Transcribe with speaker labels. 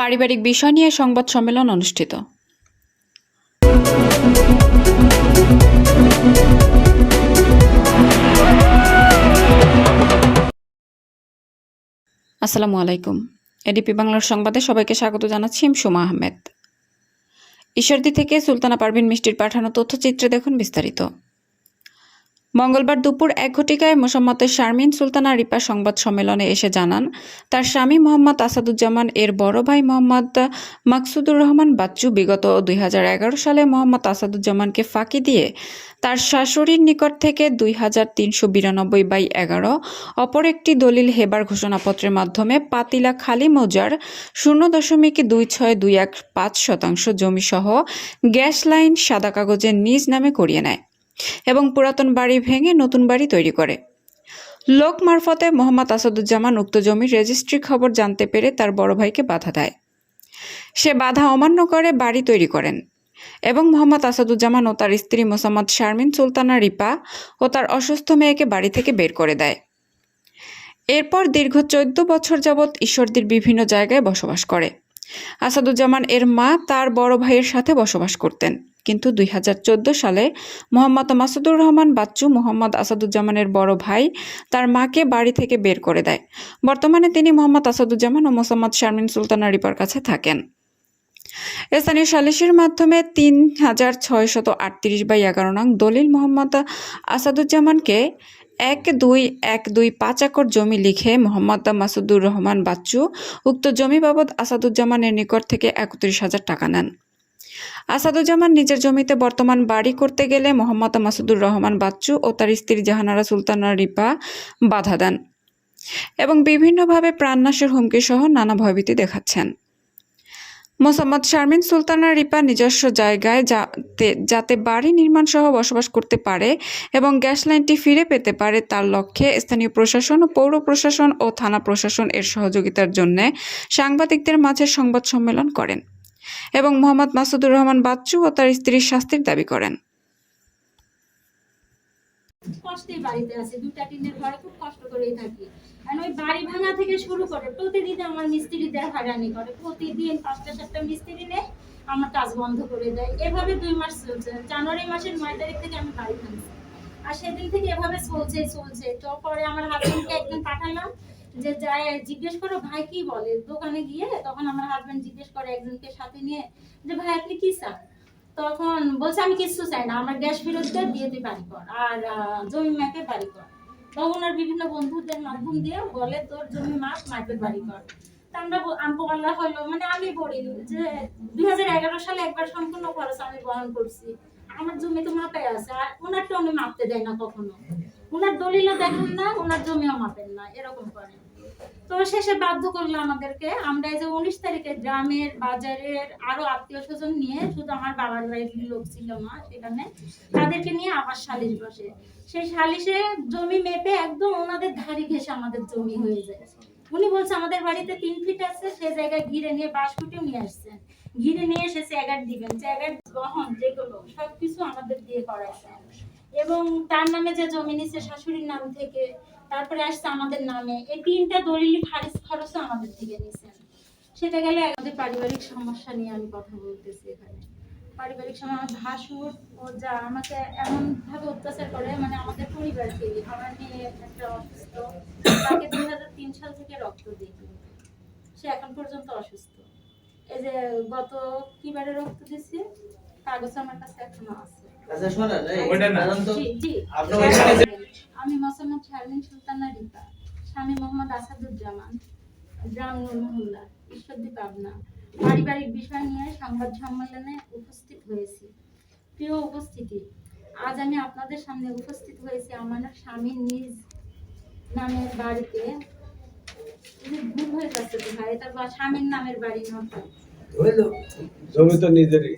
Speaker 1: পারিবারিক বিষয় নিয়ে সংবাদ সম্মেলন অনুষ্ঠিত। আসসালামু আলাইকুম। এডিপি বাংলার সংবাদে সবাইকে স্বাগত জানাচ্ছি আমি সুমা আহমেদ। ঈশ্বরদী থেকে সুলতানা পারভিন মিষ্টির পাঠানো তথ্যচিত্রে দেখুন বিস্তারিত। মঙ্গলবার দুপুর এক ঘটিকায় মোসাম্মদ শারমিন সুলতানা রিপা সংবাদ সম্মেলনে এসে জানান, তার স্বামী মোহাম্মদ আসাদুজ্জামান, এর বড় ভাই মোহাম্মদ মাকসুদুর রহমান বাচ্চু বিগত দুই হাজার এগারো সালে মোহাম্মদ আসাদুজ্জামানকে ফাঁকি দিয়ে তার শাশুড়ির নিকট থেকে দুই হাজার তিনশো বিরানব্বই বাই এগারো, অপর একটি দলিল হেবার ঘোষণাপত্রের মাধ্যমে পাতিলা খালি মৌজার শূন্য দশমিক দুই ছয় দুই এক পাঁচ শতাংশ জমিসহ গ্যাস লাইন সাদা কাগজের নিজ নামে করিয়ে নেয়। এবং পুরাতন বাড়ি ভেঙে নতুন বাড়ি তৈরি করে। লোক মারফতে মোহাম্মদ আসাদুজ্জামান উক্ত জমির রেজিস্ট্রি খবর জানতে পেরে তার বড় ভাইকে বাধা দেয়। সে বাধা অমান্য করে বাড়ি তৈরি করেন এবং মোহাম্মদ আসাদুজ্জামান ও তার স্ত্রী মোসাম্মদ শারমিন সুলতানা রিপা ও তার অসুস্থ মেয়েকে বাড়ি থেকে বের করে দেয়। এরপর দীর্ঘ চোদ্দ বছর যাবৎ ঈশ্বরদীর বিভিন্ন জায়গায় বসবাস করে। আসাদুজ্জামান এর মা তার বড় ভাইয়ের সাথে বসবাস করতেন। কিন্তু দুই হাজার চোদ্দ সালে মোহাম্মদ মাসুদুর রহমান বাচ্চু মোহাম্মদ আসাদুজ্জামানের বড় ভাই তার মাকে বাড়ি থেকে বের করে দেয়। বর্তমানে তিনি মোহাম্মদ আসাদুজ্জামান ও মোসাম্মদ শারমিন সুলতানা রিপার কাছে থাকেন। স্থানীয় সালিসের মাধ্যমে তিন হাজার ছয়শত আটত্রিশ বাই এগারো নং দলিল মোহাম্মদ আসাদুজ্জামানকে এক দুই এক দুই পাঁচ একর জমি লিখে মোহাম্মদ মাসুদুর রহমান বাচ্চু উক্ত জমি বাবদ আসাদুজ্জামানের নিকট থেকে একত্রিশ হাজার টাকা নেন। আসাদুজ্জামান নিজের জমিতে বর্তমান বাড়ি করতে গেলে মোহাম্মদ মাসুদুর রহমান বাচ্চু ও তার স্ত্রী জাহানারা সুলতানা রিপা বাধা দেন এবং বিভিন্নভাবে প্রাণনাশের হুমকি সহ নানা ভয়ভীতি দেখাচ্ছেন। মোসাম্মদ শারমিন সুলতানা রিপা নিজস্ব জায়গায় যাতে যাতে বাড়ি নির্মাণ সহ বসবাস করতে পারে এবং গ্যাস লাইনটি ফিরে পেতে পারে তার লক্ষ্যে স্থানীয় প্রশাসন ও পৌর প্রশাসন ও থানা প্রশাসন এর সহযোগিতার জন্য সাংবাদিকদের মাঝে সংবাদ সম্মেলন করেন। এবং মোহাম্মদ মাসুদুর রহমান বাচ্চু ও তার স্ত্রীর শাস্তির দাবি করেন।
Speaker 2: কষ্টেই বাড়িতে আছে, দুটা ঘরে খুব কষ্ট করেই থাকি। আর ওই বাড়ি ভাঙা থেকে শুরু করে, প্রতিদিন আমার মিস্ত্রিদের হারানি করে। প্রতিদিন পাঁচটা সাতটা মিস্ত্রি আমার কাজ বন্ধ করে দেয়। এভাবে দুই মাস চলছে। জানুয়ারি মাসের নয় তারিখ থেকে আমি বাড়ি ভাঙছি। আর সেদিন থেকে এভাবে চলছে চলছে। তো পরে আমার হাজবেন্ডকে একদিন পাঠালাম। যে যায়, জিজ্ঞেস করো, ভাই কি বলে? দোকানে গিয়ে তখন আমার হাজবেন্ড জিজ্ঞেস করে একজনকে সাথে নিয়ে যে, ভাই, আপনি কি চান তখন বলছে, আমি কিছু চাই না, আমার গ্যাস ফেরত দিয়ে বিয়েতে বাড়ি কর আর জমি ম্যাপে বাড়ি কর তখন ওনার বিভিন্ন বন্ধুদের মাধ্যম দিয়ে বলে, তোর জমি মাপ মাপের বাড়ি কর আমরা আমি বলা হলো মানে আমি যে, দুই হাজার এগারো সালে একবার সম্পূর্ণ খরচ আমি বহন করছি। আমার জমি তো মাপে আছে, আর ওনারটা উনি মাপতে দেয় না কখনো। ওনার দলিলও দেখেন না, ওনার জমিও মাপেন না। এরকম করেন তো শেষে বাধ্য করল আমাদেরকে। আমরা এই যে উনিশ তারিখে গ্রামের বাজারের আরও আত্মীয় স্বজন নিয়ে শুধু আমার বাবার বাড়ির লোক ছিল না, সেখানে তাদেরকে নিয়ে আবার সালিশ বসে। সেই সালিশে জমি মেপে একদম ওনাদের ধারি ঘেসে আমাদের জমি হয়ে যায়। উনি বলছে, আমাদের বাড়িতে তিন ফিট আছে, সে জায়গায় ঘিরে নিয়ে বাঁশ ফুটেও নিয়ে আসছেন। ঘিরে নিয়ে এসে চ্যাগার দিবেন চ্যাগার বহন যেগুলো, সবকিছু আমাদের দিয়ে করাইছেন। এবং তার নামে যে জমি নিচ্ছে শাশুড়ির নাম থেকে তারপরে আসছে আমাদের নামে। এই তিনটা দলিল খারিজ খরচও আমাদের থেকে নিছেন সেটা গেলে আমাদের পারিবারিক সমস্যা নিয়ে আমি কথা বলতেছি এখানে। পারিবারিক সময় আমার ভাসুর ও যা আমাকে এমন ভাবে অত্যাচার করে মানে আমাদের পরিবারকে, আমার মেয়ে একটা অসুস্থ, তাকে দুই হাজার তিন সাল থেকে রক্ত দিই সে এখন পর্যন্ত অসুস্থ। এই যে গত কিবারে রক্ত দিচ্ছে কাগজ আমার কাছে এখনও আছে।
Speaker 3: আচ্ছা শোনেন
Speaker 4: ওইটা না।
Speaker 2: আমি মোসাম্মদ শারমিন সুলতানা রিপা স্বামী মোহাম্মদ আসাদুজ্জামান গ্রাম নূর মহল্লা ঈশ্বরদী পাবনা পারিবারিক বিষয় নিয়ে সংবাদ সম্মেলনে উপস্থিত হয়েছি। প্রিয় উপস্থিতি আজ আমি আপনাদের সামনে উপস্থিত হয়েছি আমার স্বামীর নিজ নামের বাড়িতে। ভুল হয়ে যাচ্ছে তো ভাই তার স্বামীর নামের বাড়ি নয়।
Speaker 5: জমি তো নিজেরই।